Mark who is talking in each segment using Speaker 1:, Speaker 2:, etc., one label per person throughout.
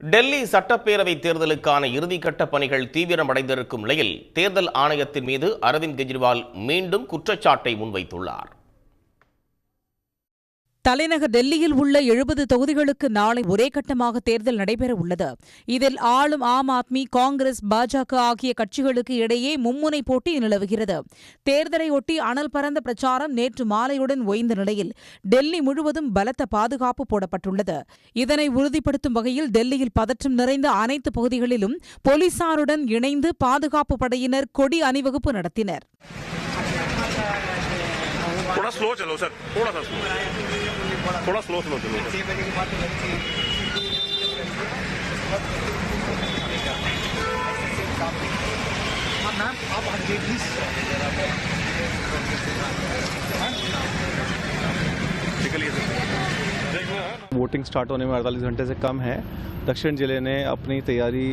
Speaker 1: டெல்லி சட்டப்பேரவை தேர்தலுக்கான இறுதிக்கட்ட பணிகள் தீவிரமடைந்திருக்கும் நிலையில் தேர்தல் ஆணையத்தின் மீது அரவிந்த் கெஜ்ரிவால் மீண்டும் குற்றச்சாட்டை முன்வைத்துள்ளார்.
Speaker 2: தலைநகர் டெல்லியில் உள்ள எழுபது தொகுதிகளுக்கு நாளை ஒரே கட்டமாக தேர்தல் நடைபெற உள்ளது. இதில் ஆளும் ஆம் ஆத்மி காங்கிரஸ் பாஜக ஆகிய கட்சிகளுக்கு இடையே மும்முனை போட்டி நிலவுகிறது. தேர்தலையொட்டி அனல் பரந்த பிரச்சாரம் நேற்று மாலையுடன் ஓய்ந்த நிலையில் டெல்லி முழுவதும் பலத்த பாதுகாப்பு போடப்பட்டுள்ளது. இதனை உறுதிப்படுத்தும் வகையில் டெல்லியில் பதற்றம் நிறைந்த அனைத்து பகுதிகளிலும் போலீசாருடன் இணைந்து பாதுகாப்பு படையினர் கொடி அணிவகுப்பு நடத்தினர்.
Speaker 3: थोड़ा स्लो चलो सर, थोड़ा सा स्लो थोड़ा स्लो स्लो चलो।
Speaker 4: वोटिंग स्टार्ट होने में 48 घंटे से कम है। दक्षिण ज़िले ने अपनी तैयारी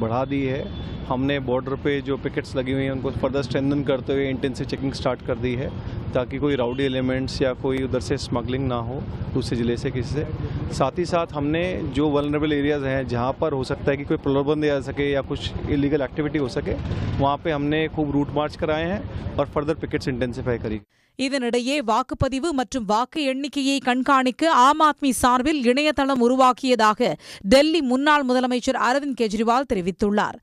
Speaker 4: बढ़ा दी है। हमने बॉर्डर पे जो पिकेट्स लगी हुई हैं उनको फर्दर स्ट्रेंथन करते हुए इंटेंसिव चेकिंग स्टार्ट कर दी है ताकि कोई राउडी एलिमेंट्स या कोई उधर से स्मगलिंग ना हो दूसरे ज़िले से किसी से साथ ही साथ हमने जो वनरेबल एरियाज़ हैं जहाँ पर हो सकता है कि कोई प्रलोभन दिया जा सके या कुछ इलीगल एक्टिविटी हो सके वहाँ पे हमने खूब रूट मार्च कराए हैं और फर्दर पिकेट्स इंटेंसिफाई करी
Speaker 2: இதனிடையே வாக்குப்பதிவு மற்றும் வாக்கு எண்ணிக்கையை கண்காணிக்க ஆம் ஆத்மி சார்பில் இணையதளம் உருவாக்கியதாக டெல்லி முன்னாள் முதலமைச்சர் அரவிந்த் கெஜ்ரிவால் தெரிவித்துள்ளார்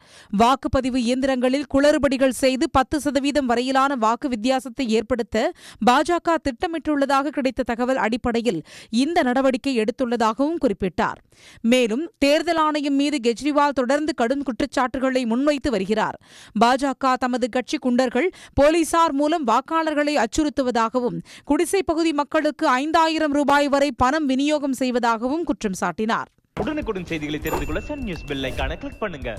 Speaker 2: வாக்குப்பதிவு இயந்திரங்களில் குளறுபடிகள் செய்து பத்து சதவீதம் வரையிலான வாக்கு வித்தியாசத்தை ஏற்படுத்த பாஜக திட்டமிட்டுள்ளதாக கிடைத்த தகவல் அடிப்படையில் இந்த நடவடிக்கை எடுத்துள்ளதாகவும் குறிப்பிட்டார். மேலும் தேர்தல் ஆணையம் மீது கெஜ்ரிவால் தொடர்ந்து கடும் குற்றச்சாட்டுகளை முன்வைத்து வருகிறார். பாஜக தமது கட்சி குண்டர்கள் போலீசார் மூலம் வாக்காளர்களை அச்சுறுத்துவதாகவும் குடிசைப் பகுதி மக்களுக்கு ஐந்தாயிரம் ரூபாய் வரை பணம் விநியோகம் செய்வதாகவும் குற்றம் சாட்டினார்.
Speaker 5: உடனுக்குடன் செய்திகளை தெரிந்து கொள்ள சன் நியூஸ் பெல் கிளிக் பண்ணுங்க.